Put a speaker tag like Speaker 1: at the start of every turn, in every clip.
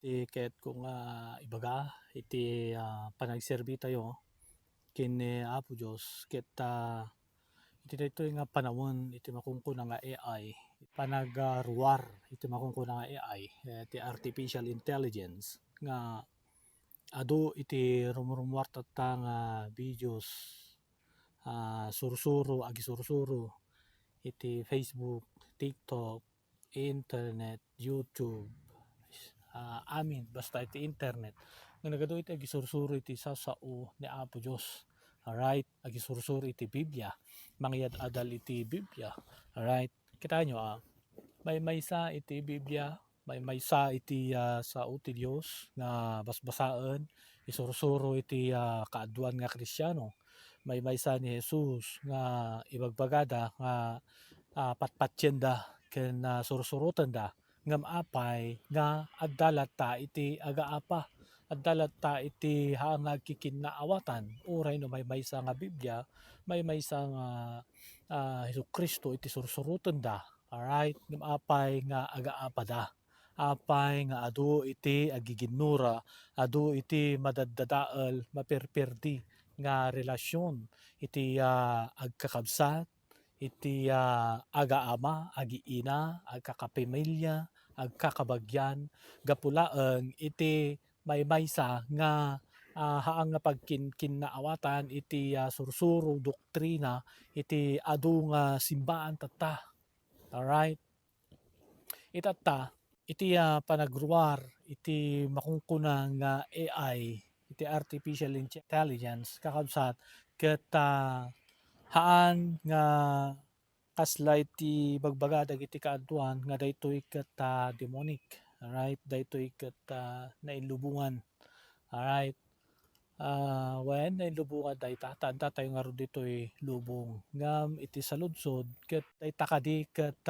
Speaker 1: Iti ket kung nga ibaga iti ah, panagserbi tayo ken Apo Dios ket ah, iti daytoy nga panahon iti makungkuna nga AI panagaruar iti makungkuna nga AI iti artificial intelligence nga adu iti rumurumuar tatta nga videos ah, sursuro agi sursuro iti Facebook, TikTok, internet, YouTube ah, amin basta iti internet. Nga nagadu iti agisursuro iti sasao ni Apo Dios alright agisursuro iti Biblia. Mangyad adal iti Biblia. Alright kita nyo ah may maysa iti Biblia may maysa iti ah, sao ti Dios nga basbasaan isursuro iti ah, kaaduan nga Kristiyano. May maysa ni Jesus nga ibagbagada nga ah, patpatyenda ken uh, sursurutan da ngam apay nga addalat ta iti agaapa. Addalat ta iti hangag kikinnaawatan uray no may maysa nga Biblia may maysa nga ah, Kristo iti sursurutan da. Alright? Ngam apay nga agaapa da. Apay nga adu iti agiginnura adu iti madaddadael maperperdi nga relasyon. Iti ah, agkakabsat iti ah, agaama agiina agkakapamilya agkakabagyan gapulaeng iti maymaysa nga ah, haang nga pagkinkinnaawatan iti ah, sursuro doktrina iti adu nga simbaan tatta. Alright? Itatta iti ah, panagruar iti makungkuna nga AI iti artificial intelligence kakabsat ket ah, haan nga kasla iti bagbaga dagiti kaaduan nga daytoy ket demonic alright? Daytoy ket nailubungan alright? Ah when nailubungan dayta tadda tayo nga ro ditoy lubong. Ngam iti saludsod ket dayta kadi ket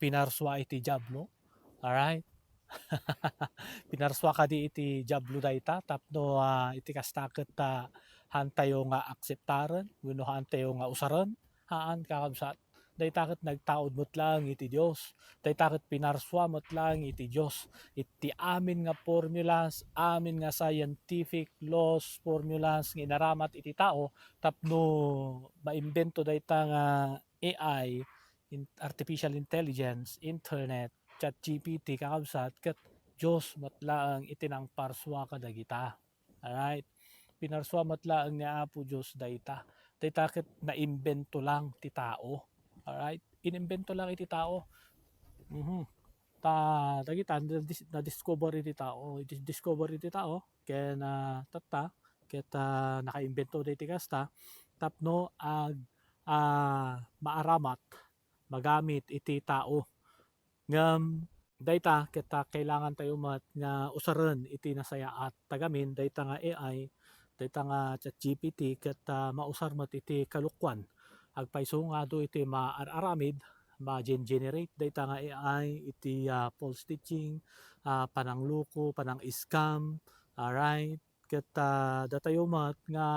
Speaker 1: pinarswa iti diablo alright? Pinarswa kadi iti diablo dayta tapno ah, iti kasta ket ah, haan tayo nga akseptaren wenno haan tayo nga usaran haan kakabsat dayta ket nagtaod lang iti Dios dayta ket pinarswa lang iti Dios iti amin nga formulas amin nga scientific laws formulas nga inaramat iti tao tapno maimbento dayta nga AI in- artificial intelligence internet chat GPT kakabsat ket Dios met laeng iti nang parswa kadagita. Alright? Pinarswa met laeng ni Apo Dios dayta. Dayta ket naimbento lang ti tao alright? Inimbento lang iti tao. Mhm ta dagita na discover iti tao. Discover iti tao ken ah, tatta ket ah, nakaimbento dayta kasta. Tapno ag ah, maaramat magamit iti tao. Ngam dayta ket ah, kailangan tayo mat nga usaren iti nasayaat tagamin. Dayta nga AI dayta nga ChatGPT ket mausar mat iti kalukwan agpayso nga do iti maararamid ma-generate. Dayta nga AI iti ah, false teaching ah, panangluko panang scam alright ket ah, datayo mat nga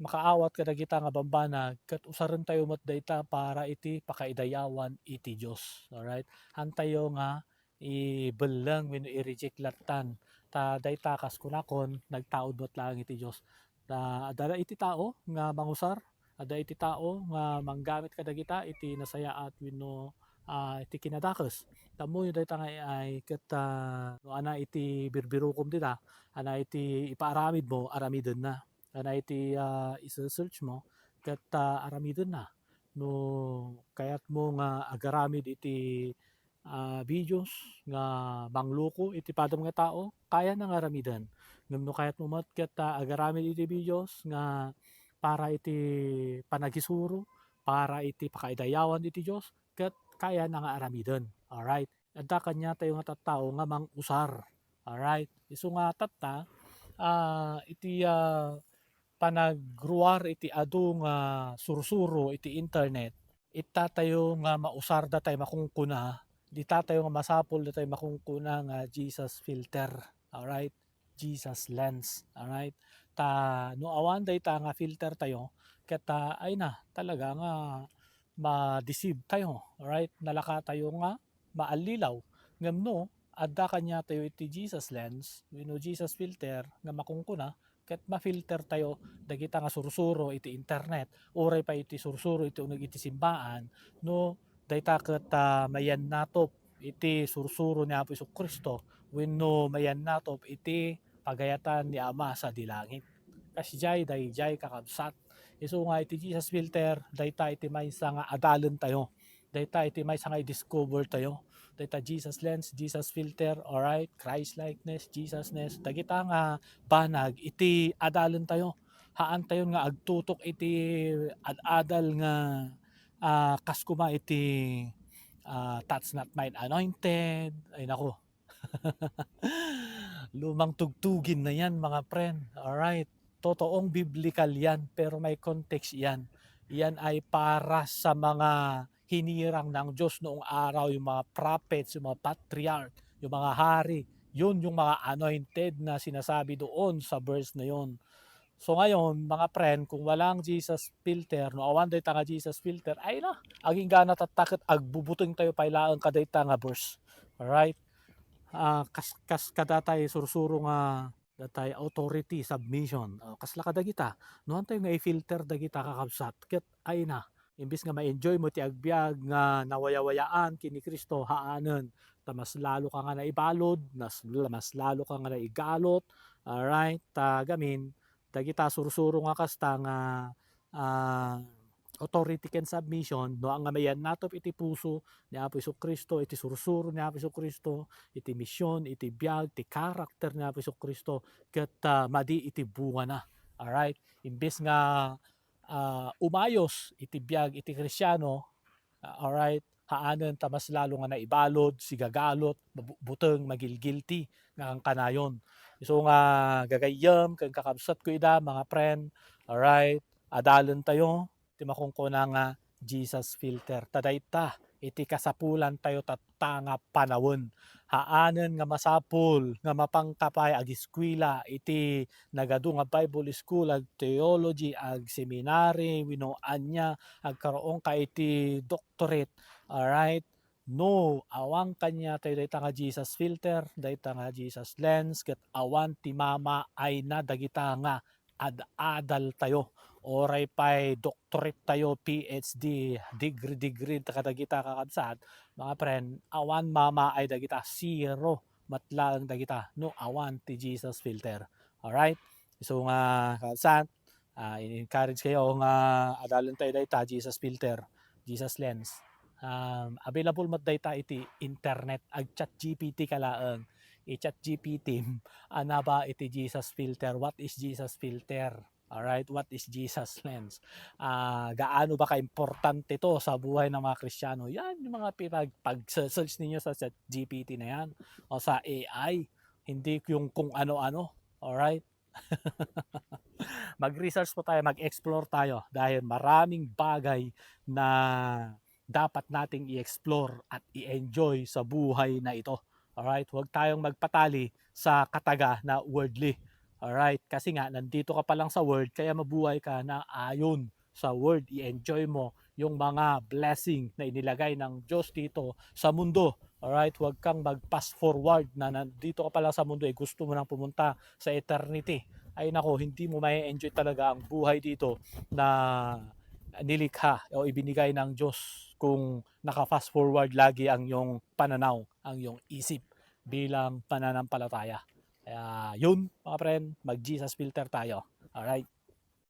Speaker 1: makaawat kadagita nga bambanag ket usaren tayo mat dayta para iti pakaidayawan iti Dios alright? Han tayo nga ibeleng wenno i-reject latan. Ta dayta kas kunakon nagtaod met lang iti Dios na adala iti tao nga mangusar ada iti tao nga manggamit kadagita iti nasayaat wenno ah, iti kinadakes tamo yung dayta nga AI ket ah, no ana iti birbirukom dita ana iti ipaaramid mo aramiden na. Ana iti ah, isa-search mo ket ah, aramiden na. No kayat mo nga agaramid iti ah, videos nga mangluko iti padam nga tao kaya na nga aramiden ngem no kayat mo mat ket ah, agaramid iti videos nga para iti panagisuro para iti pakaidayawan iti Dios ket kaya na nga aramiden alright? Adda kanya tayo nga tattao nga mangusar alright? Isu nga tatta ah, iti ah, panagruar iti adu nga sursuro iti internet itta tayo nga mausar da tayo makungkuna di ta tayo nga masapol da tayo makungkuna nga Jesus filter. Alright? Jesus lens. Alright ta no awan dayta nga filter tayo ket ah, ay na talaga nga ma-deceive tayo alright nalaka tayo nga maalilaw ngem no adda kanya tayo iti Jesus lens, wenno Jesus filter nga makungkuna ket ma-filter tayo dagita nga sursuro iti internet uray pa iti sursuro iti uneg iti simbaan no dayta ket ah, mayan natop iti sursuro ni Apo Kristo wenno mayan natop iti pagayatan ni Ama sa dilangit. Kasjay dayjay kakabsat. Isu nga iti Jesus filter dayta iti maysa nga adalan tayo. Dayta iti maysa nga i-discover tayo. Dayta Jesus lens, Jesus filter, alright, Christ likeness, Jesusness. Dagita nga banag iti adalan tayo. Haan tayo nga agtutok iti ad-adal nga ah, kaskuma iti ah, that's not mine anointed. Ay nako. Lumang tugtugin na yan mga friend. Alright. Totoong biblical yan pero may context yan. Yan ay para sa mga hinirang ng Diyos noong araw, yung mga prophets, yung mga patriarch, yung mga hari. Yun yung mga anointed na sinasabi doon sa verse na yun. So ngayon, mga friend, kung walang Jesus filter, no awan day nga Jesus filter, ay na, aging gana tatakot, agbubutong tayo pailaan kaday nga verse. Alright? Ah, kas, kas kadatay sursuro nga datay authority submission. Uh, kasla ka dagita no tayo nga i-filter dagita kakabsat ket ay na imbis nga ma-enjoy mo ti agbyag nga nawayawayaan kini Kristo haanen ta mas lalo ka nga naibalod mas, mas lalo ka nga naigalot. Alright ta gamin. Dagita sursuro nga kasta nga ah, authority ken submission no ang nga mayan natop iti puso ni Apo Kristo iti sursuro ni Apo Kristo iti misyon, iti biyag, iti karakter ni Apo Kristo ket ah, madi iti bunga na. Alright? Imbes nga ah, umayos iti biyag iti Krisyano, ah, alright, haanen ta mas lalo nga naibalod, sigagalot, buteng, magilgilty nga ang kanayon. So nga gagayam kag kakabsat ko ida mga friend, alright, adalan tayo, ti makungkuna nga Jesus filter. Tadayta, iti kasapulan tayo tatta nga panawon. Haanen nga masapul, nga mapangkapay ag eskwela, iti nagadu nga Bible School, ag theology, ag seminary, wino anya, ag karoon ka iti doctorate. Alright? No, awang kanya tayo dayta nga Jesus filter, dayta nga Jesus lens, ket awan ti mama ay na dagita nga ad-adal tayo oray pa'y doctorate tayo, PhD, degree, degree, takadagita kakabsat, mga friend, awan mama ay dagita, zero, matlang dagita, no awan ti Jesus filter. Alright? So nga, kakabsat, uh, encourage kayo nga adalan tayo dayta, Jesus filter, Jesus lens. Um, available mat dayta iti internet, ag chat GPT kalaang, i-chat GPT, anaba iti Jesus filter, what is Jesus filter? Alright, what is Jesus lens? Ah, gaano ba ka-importante to sa buhay ng mga Kristiyano? Yan yung mga pag, pag-search ninyo sa chat GPT na yan o sa AI, hindi yung kung ano-ano. Alright? Mag-research po tayo, mag-explore tayo dahil maraming bagay na dapat nating i-explore at i-enjoy sa buhay na ito. Alright, huwag tayong magpatali sa kataga na worldly. Alright, kasi nga nandito ka pa lang sa word kaya mabuhay ka na ayon sa word. I-enjoy mo yung mga blessing na inilagay ng Diyos dito sa mundo. Alright, huwag kang mag-fast forward na nandito ka pa lang sa mundo eh gusto mo nang pumunta sa eternity. Ay nako, hindi mo may enjoy talaga ang buhay dito na nilikha o ibinigay ng Diyos kung naka-fast forward lagi ang yung pananaw, ang yung isip bilang pananampalataya. Kaya yun mga friend, mag-Jesus filter tayo. Alright?